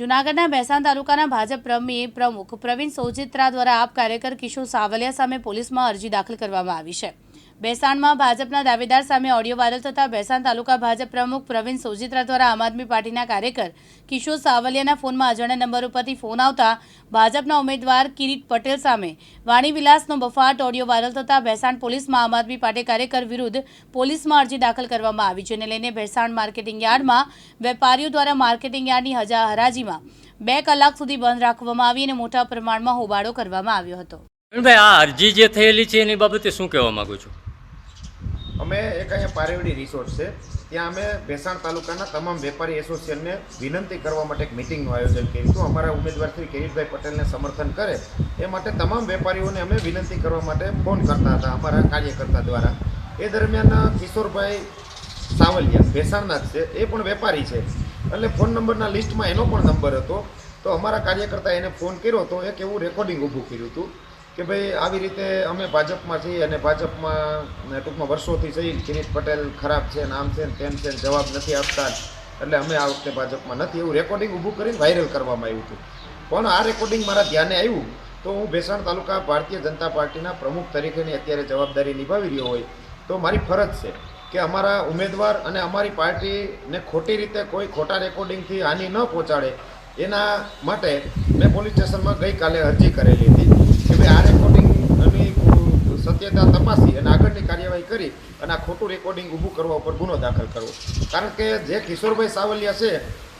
જૂનાગઢના ભેસાણ તાલુકાના ભાજપ પ્રમી પ્રમુખ પ્રવીણ સોજિત્રા દ્વારા આપ કાર્યકર કિશોર સાવલિયા સામે પોલીસમાં અરજી દાખલ કરવામાં આવી છે. ભેસાણમાં ભાજપના દાવેદાર સામે ઓડિયો વાયરલ થતા ભેસાણ તાલુકા ભાજપ પ્રમુખ પ્રવીણ સોજિત્રા દ્વારા આમ આદમી પાર્ટીના કાર્યકર કિશોર સાવલિયાના ફોનમાં અજાણ્યા નંબર ઉપરથી ફોન આવતા ભાજપના ઉમેદવાર કિરીટ પટેલ સામે વાણીવિલાસનો બફાટ ઓડિયો વાયરલ થતા ભેસાણ પોલીસમાં આમ આદમી પાર્ટી કાર્યકર વિરુદ્ધ પોલીસમાં અરજી દાખલ કરવામાં આવી જેને લઈને ભેસાણ માર્કેટિંગ યાર્ડમાં વેપારીઓ દ્વારા માર્કેટિંગ યાર્ડની હજા હરાજીમાં બે કલાક સુધી બંધ રાખવામાં આવી અને મોટા પ્રમાણમાં હોબાળો કરવામાં આવ્યો હતો. આ અરજી જે થયેલી છે એની બાબતે શું કહેવા માંગુ છું? અમે એક અહીંયા પારેવડી રિસોર્ટ છે. ત્યાં અમે ભેસાણ તાલુકાના તમામ વેપારી એસોસિએશનને વિનંતી કરવા માટે એક મિટિંગનું આયોજન કર્યું હતું. અમારા ઉમેદવાર શ્રી કિરીટભાઈ પટેલને સમર્થન કરે એ માટે તમામ વેપારીઓને અમે વિનંતી કરવા માટે ફોન કરતા હતા અમારા કાર્યકર્તા દ્વારા. એ દરમિયાન કિશોરભાઈ સાવલિયા ભેસાણના છે. એ પણ વેપારી છે. એટલે ફોન નંબરના લિસ્ટમાં એનો પણ નંબર હતો. તો અમારા કાર્યકર્તા એને ફોન કર્યો તો એક એવું રેકોર્ડિંગ ઊભું કર્યું હતું. કે ભાઈ આવી રીતે અમે ભાજપમાં છીએ અને ભાજપમાં ટૂંકમાં વર્ષોથી જઈ કિરીટ પટેલ ખરાબ છે ને આમ છે ને તેમ છે ને જવાબ નથી આપતા એટલે અમે આ વખતે ભાજપમાં નથી. એવું રેકોર્ડિંગ ઊભું કરીને વાયરલ કરવામાં આવ્યું હતું. પણ આ રેકોર્ડિંગ મારા ધ્યાને આવ્યું તો હું ભેસાણ તાલુકા ભારતીય જનતા પાર્ટીના પ્રમુખ તરીકેની અત્યારે જવાબદારી નિભાવી રહ્યો હોય તો મારી ફરજ છે કે અમારા ઉમેદવાર અને અમારી પાર્ટીને ખોટી રીતે કોઈ ખોટા રેકોર્ડિંગથી હાનિ ન પહોંચાડે. એના માટે મેં પોલીસ સ્ટેશનમાં ગઈકાલે અરજી કરેલી હતી. કે ભાઈ આ સત્યતા તપાસી અને આગળની કાર્યવાહી કરી અને આ ખોટું રેકોર્ડિંગ ઊભું કરવા ઉપર ગુનો દાખલ કરવો. કારણ કે જે કિશોરભાઈ સાવલિયા છે,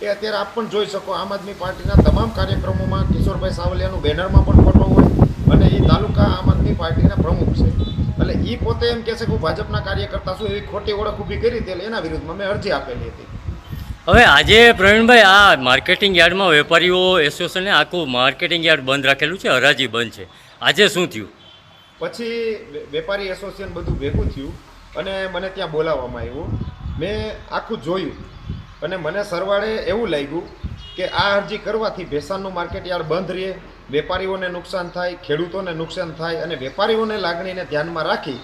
એ અત્યારે આપ પણ જોઈ શકો, આમ આદમી પાર્ટીના તમામ કાર્યક્રમોમાં કિશોરભાઈ સાવલિયાનું બેનરમાં પણ ફોટો હોય અને એ તાલુકા આમ આદમી પાર્ટીના પ્રમુખ છે. એટલે એ પોતે એમ કહે છે કે ભાજપના કાર્યકર્તા છું, એવી ખોટી ઓળખ ઊભી કરી હતી એના વિરુદ્ધમાં મેં અરજી આપેલી હતી. હવે આજે પ્રવીણભાઈ, આ માર્કેટિંગ યાર્ડમાં વેપારીઓ એસોસિએશને આખું માર્કેટિંગ યાર્ડ બંધ રાખેલું છે, હરાજી બંધ છે. આજે શું થયું? પછી વેપારી એસોસિએશન બધું ભેગું થયું અને મને ત્યાં બોલાવવામાં આવ્યું. મેં આખું જોયું અને મને સરવાળે એવું લાગ્યું કે આ અરજી કરવાથી ભેસાણનું માર્કેટ યાર્ડ બંધ રહે, વેપારીઓને નુકસાન થાય, ખેડૂતોને નુકસાન થાય અને વેપારીઓને લાગણીને ધ્યાનમાં રાખી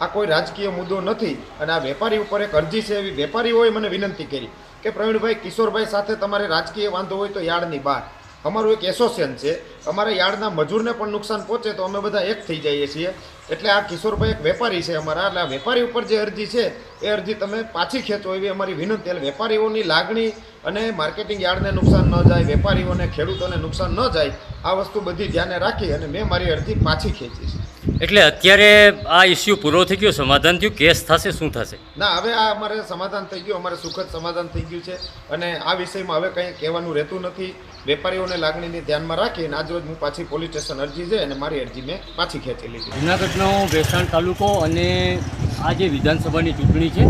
આ કોઈ રાજકીય મુદ્દો નથી અને આ વેપારી ઉપર એક અરજી છે એવી વેપારીઓએ મને વિનંતી કરી કે પ્રવીણભાઈ, કિશોરભાઈ સાથે તમારે રાજકીય વાંધો હોય તો યાર્ડની બહાર. અમારું એક એસોસિએશન છે. અમારા યાર્ડના મજૂરને પણ નુકસાન પહોંચે તો અમે બધા એક થઈ જઈએ છીએ. એટલે આ કિશોરભાઈ એક વેપારી છે અમારા. એટલે આ વેપારી ઉપર જે અરજી છે, એ અરજી તમે પાછી ખેંચો એવી અમારી વિનંતી. એટલે વેપારીઓની લાગણી અને માર્કેટિંગ યાર્ડને નુકસાન ન જાય, વેપારીઓને, ખેડૂતોને નુકસાન ન જાય, આ વસ્તુ બધી ધ્યાને રાખી અને મેં મારી અરજી પાછી ખેંચી છે. એટલે અત્યારે આ ઇસ્યુ પૂરો થઈ ગયો સમાધાન થયું કેસ થશે શું થશે? ના હવે આ અમારે સમાધાન થઈ ગયું અમારે સુખદ સમાધાન થઈ ગયું છે. અને આ વિષયમાં હવે કંઈ કહેવાનું રહેતું નથી. વેપારીઓને લાગણીને ધ્યાનમાં રાખીને આજરોજ હું પાછી પોલીસ સ્ટેશન અરજી છે અને મારી અરજી મેં પાછી ખેંચી લીધી. જૂનાગઢનો વેસાણ તાલુકો અને આ જે વિધાનસભાની ચૂંટણી છે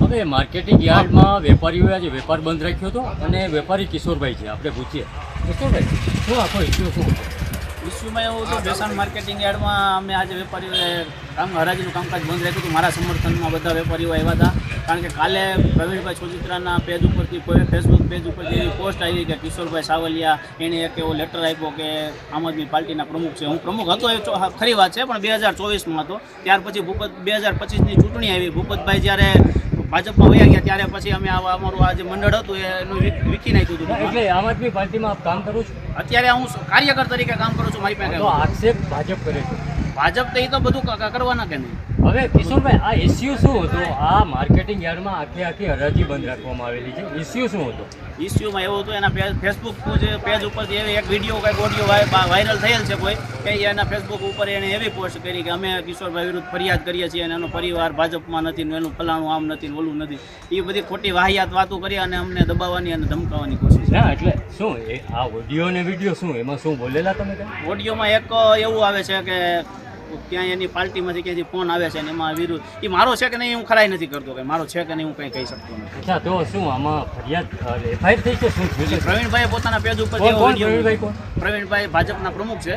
હવે માર્કેટિંગ યાર્ડમાં વેપારીઓએ આજે વેપાર બંધ રાખ્યો હતો અને વેપારી કિશોરભાઈ છે આપણે પૂછીએ. કિશોરભાઈ શું આખો ઇસ્યુ શું ઇસ્યુમાં એવું હતું ભેસાણ માર્કેટિંગ યાર્ડમાં અમે આજે વેપારીઓએ કામ, હરાજીનું કામકાજ બંધ રાખ્યું હતું, મારા સમર્થનમાં બધા વેપારીઓ આવ્યા હતા. કારણ કે કાલે પ્રવીણભાઈ છોજિત્રાના પેજ ઉપરથી કોઈ ફેસબુક પેજ ઉપરથી એવી પોસ્ટ આવી કે કિશોરભાઈ સાવલિયા એણે એક એવો લેટર આપ્યો કે આમ આદમી પાર્ટીના પ્રમુખ છે. હું પ્રમુખ હતો એ ખરી વાત છે, પણ બે હજાર ચોવીસમાં હતો. ત્યાર પછી ભૂપત, બે હજાર પચીસની ચૂંટણી આવી. ભૂપતભાઈ જ્યારે ભાજપમાં વયા ગયા ત્યારે પછી અમે આવા અમારું આ જે મંડળ હતું એનું વીખી નાખ્યું હતું. એટલે આમ આદમી પાર્ટીમાં આપ કામ કરું છું? અત્યારે હું કાર્યકર તરીકે કામ કરું છું મારી પાસે તો આક્ષેપ ભાજપ કરે છે. ભાજપ તો એ તો બધું કરવાના કે નહીં? હવે કિશોરભાઈ આ ઇસ્યુ શું હતો? આ માર્કેટિંગ યાર્ડમાં આખી આખી હરાજી બંધ રાખવામાં આવેલી છે. ઇસ્યુ શું હતો? ઇસ્યુમાં એવું હતું એના ફેસબુક જે પેજ ઉપરથી એવી એક વીડિયો કંઈક ઓડિયો વાયરલ થયેલ છે કોઈ કે એના ફેસબુક ઉપર એને એવી પોસ્ટ કરી કે અમે કિશોરભાઈ વિરુદ્ધ ફરિયાદ કરીએ છીએ અને એનો પરિવાર ભાજપમાં નથી ને એનું ફલાણું આમ નથી ઓલું નથી. એ બધી ખોટી વાહિયાત વાતો કરી અને અમને દબાવવાની અને ધમકાવવાની કોશિશ ના એટલે શું આ ઓડિયો ને વીડિયો શું એમાં શું બોલેલા તમે? ઓડિયોમાં એક એવું આવે છે કે ક્યાંય એની પાર્ટીમાંથી ક્યાંયથી ફોન આવે છે અને એમાં વિરુદ્ધ એ મારો છે કે નહીં હું ખરાઈ નથી કરતો કે મારો છે કે નહીં હું કંઈ કહી શકતો નથી. અચ્છા તો શું આમાં ફરિયાદ એફઆઈઆર થઈ છે? શું પ્રવીણભાઈ પ્રવીણભાઈએ પોતાના પેજ ઉપર પ્રવીણભાઈ ભાજપના પ્રમુખ છે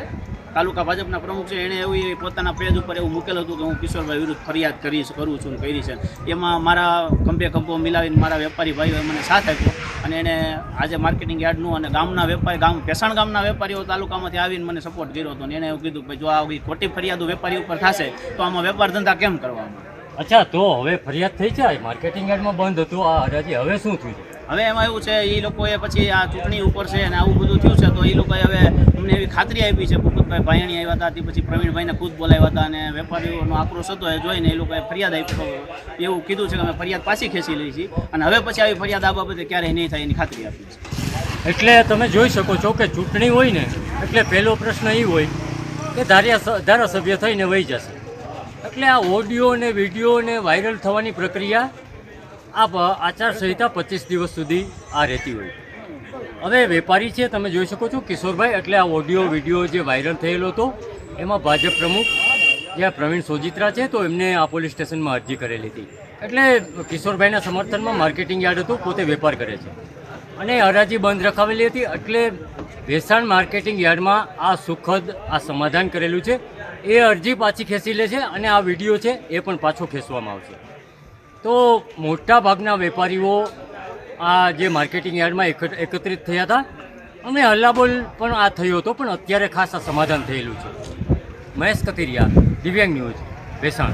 તાલુકા ભાજપના પ્રમુખ છે એણે એવું એ પોતાના પેજ ઉપર એવું મૂકેલું હતું કે હું કિશોરભાઈ વિરુદ્ધ ફરિયાદ કરીશ કરું છું કરી છે. એમાં મારા ખંભે ખંભો મિલાવીને મારા વેપારી ભાઈઓએ મને સાથ આપ્યો. અને એણે આજે માર્કેટિંગ યાર્ડનું અને ગામના વેપારી, ગામ પેસાણ ગામના વેપારીઓ તાલુકામાંથી આવીને મને સપોર્ટ કર્યો હતો. અને એણે એવું કીધું કે જો આ આવી ખોટી ફરિયાદો વેપારી ઉપર થશે, તો આમાં વેપાર ધંધા કેમ કરવામાં અચ્છા, તો હવે ફરિયાદ થઈ જાય. માર્કેટિંગ યાર્ડમાં બંધ હતું આ હરાજી. હવે શું થયું? હવે એમાં એવું છે એ લોકોએ પછી આ ચૂંટણી ઉપર છે અને આવું બધું થયું છે, તો એ લોકોએ હવે અમને એવી ખાતરી આપી છે. ભૂપતભાઈ ભાયણી આવ્યા હતા પછી પ્રવીણભાઈને ખુદ બોલાવ્યા હતા અને વેપારીઓનો આક્રોશ હતો, એ જોઈને એ લોકોએ ફરિયાદ આપી એવું કીધું છે કે અમે ફરિયાદ પાછી ખેંચી લઈ છીએ અને હવે પછી આવી ફરિયાદ આ બાબતે ક્યારેય નહીં થાય એની ખાતરી આપી છે. એટલે તમે જોઈ શકો છો કે ચૂંટણી હોય ને, એટલે પહેલો પ્રશ્ન એ હોય કે ધાર્યા ધારાસભ્ય થઈને વહી જશે. એટલે આ ઓડિયો ને વીડિયો ને વાયરલ થવાની પ્રક્રિયા આ આચારસંહિતા પચીસ દિવસ સુધી આ રહેતી હોય. હવે વેપારી છે, તમે જોઈ શકો છો કિશોરભાઈ, એટલે આ ઓડિયો, વીડિયો જે વાયરલ થયેલો હતો, એમાં ભાજપ પ્રમુખ જે પ્રવીણ સોજિત્રા છે, તો એમને આ પોલીસ સ્ટેશનમાં અરજી કરેલી હતી. એટલે કિશોરભાઈના સમર્થનમાં માર્કેટિંગ યાર્ડ હતું, પોતે વેપાર કરે છે. અને હરાજી બંધ રખાવેલી હતી, એટલે વેસાણ માર્કેટિંગ યાર્ડમાં આ સુખદ, આ સમાધાન કરેલું છે. એ અરજી પાછી ખેંચી લે છે, અને આ વીડિયો છે, એ પણ પાછો ખેંચવામાં આવશે. તો મોટા ભાગના વેપારીઓ આ જે માર્કેટિંગ યાર્ડમાં એકત્રિત થયા હતા. અને હલ્લાબોલ પણ આ થયો હતો, પણ અત્યારે ખાસ આ સમાધાન થયેલું છે. મહેશ કતિરિયા દિવ્યાંગ ન્યૂઝ, ભેસાણ.